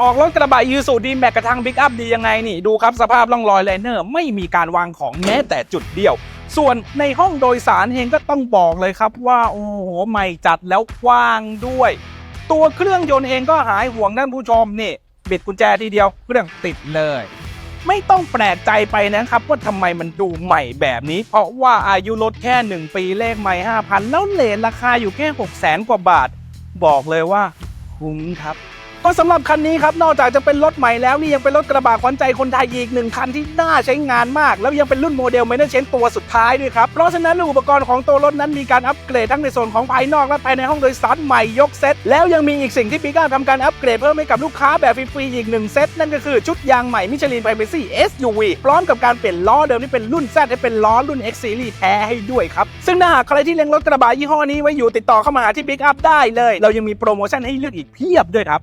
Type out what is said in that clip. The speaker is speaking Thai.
ออกรถกระบะยูสูดีแม็กกระทั่งบิ๊กอัพดียังไงนี่ดูครับสภาพร่องรอยไลเนอร์ ไม่มีการวางของแม้แต่จุดเดียว ส่วนในห้องโดยสารเองก็ต้องบอกเลยครับว่า โอ้โหใหม่จัดแล้วกว้างด้วย ตัวเครื่องยนต์เองก็หายห่วงท่านผู้ชมนี่ บิดกุญแจทีเดียวเครื่องติดเลย ไม่ต้องแปลกใจไปนะครับ ว่าทำไมมันดูใหม่แบบนี้ เพราะว่าอายุรถแค่ 1 ปีเลขใหม่5,000 แล้วเลทราคาอยู่แค่6 0 0 0 0กว่าบาท บอกเลยว่าคุ้มครับ ก็สำหรับคันนี้ครับนอกจากจะเป็นรถใหม่แล้วนี่ยังเป็นรถกระบะขวัญใจคนไทยอีกหนึ่งคันที่น่าใช้งานมาก แล้วยังเป็นรุ่นโมเดลเมนเชนตัวสุดท้ายด้วยครับ เพราะฉะนั้นอุปกรณ์ของตัวรถนั้นมีการอัปเกรดทั้งในส่วนของภายนอกและภายในห้องโดยสารใหม่ยกเซตแล้วยังมีอีกสิ่งที่ปีก้าทำการอัปเกรดเพิ่มให้กับลูกค้าแบบฟรีๆอีกหนึ่งเซตนั่นก็คือชุดยางใหม่มิชลินไพรเมซี่ SUV พร้อมกับการเปลี่ยนล้อเดิมที่เป็นรุ่น Z ให้เป็นล้อรุ่น X Series แท้ให้ด้วยครับซึ่งถ้าหากใครที่เล็งรถกระบะยี่ห้อนี้ไว้อยู่ติดต่อเข้ามาหาที่ Pick Up ได้เลย เรายังมีโปรโมชั่นให้เลือกอีกเพียบด้วยครับ